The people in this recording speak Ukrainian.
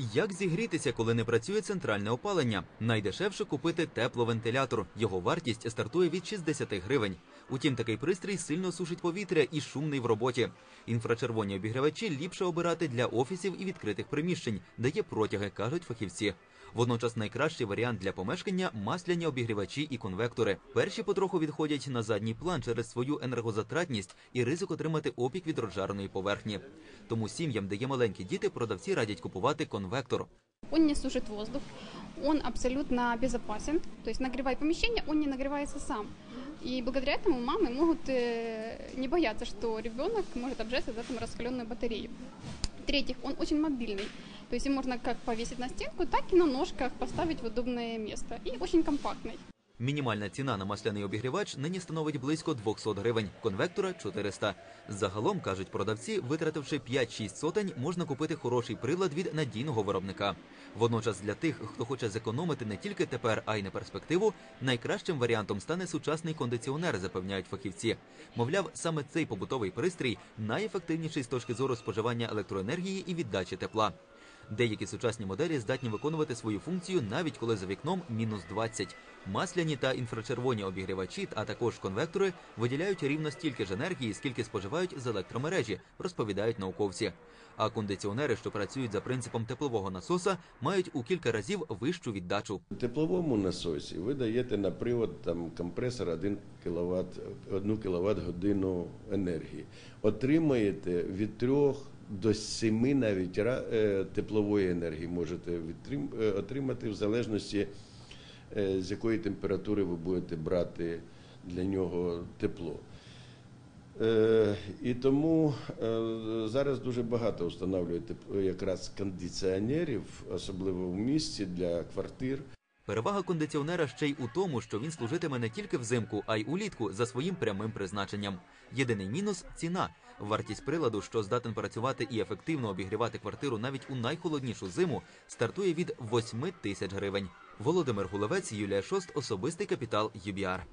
Як зігрітися, коли не працює центральне опалення? Найдешевше купити тепловентилятор. Його вартість стартує від 60 гривень. Утім, такий пристрій сильно сушить повітря і шумний в роботі. Інфрачервоні обігрівачі ліпше обирати для офісів і відкритих приміщень, де є протяги, кажуть фахівці. Водночас найкращий варіант для помешкання масляні обігрівачі і конвектори. Перші потроху відходять на задній план через свою енергозатратність і ризик отримати опік від розжареної поверхні. Тому сім'ям, де є маленькі діти, продавці радять купувати конвектор. Он не сушит воздух, он абсолютно безопасен. То есть нагревая помещение, он не нагревается сам. И благодаря этому мамы могут э, не бояться, что ребенок может обжечься за этому раскаленную батарею. В-третьих, он очень мобильный. То есть его можно как повесить на стенку, так и на ножках поставить в удобное место. И очень компактный. Мінімальна ціна на масляний обігрівач нині становить близько 200 гривень, конвектора 400. Загалом, кажуть продавці, витративши 5-6 сотень, можна купити хороший прилад від надійного виробника. Водночас для тих, хто хоче зекономити не тільки тепер, а й на перспективу, найкращим варіантом стане сучасний кондиціонер, запевняють фахівці. Мовляв, саме цей побутовий пристрій найефективніший з точки зору споживання електроенергії і віддачі тепла. Деякі сучасні моделі здатні виконувати свою функцію навіть коли за вікном мінус 20. Масляні та інфрачервоні обігрівачі, а також конвектори виділяють рівно стільки ж енергії, скільки споживають з електромережі, розповідають науковці. А кондиціонери, що працюють за принципом теплового насоса, мають у кілька разів вищу віддачу. У тепловому насосі ви даєте на привод там, компресор 1 кВт, 1 кВт годину енергії. Отримаєте від 3 до 7 навіть е, теплової енергії можете е, отримати в залежності е, з якої температури ви будете брати для нього тепло. І тому зараз дуже багато встановлюють якраз кондиціонерів, особливо в місті для квартир. Перевага кондиціонера ще й у тому, що він служитиме не тільки взимку, а й улітку за своїм прямим призначенням. Єдиний мінус ціна. Вартість приладу, що здатен працювати і ефективно обігрівати квартиру навіть у найхолоднішу зиму, стартує від 8 тисяч гривень. Володимир Гулевець, Юлія Шост, особистий капітал ЮБІАР.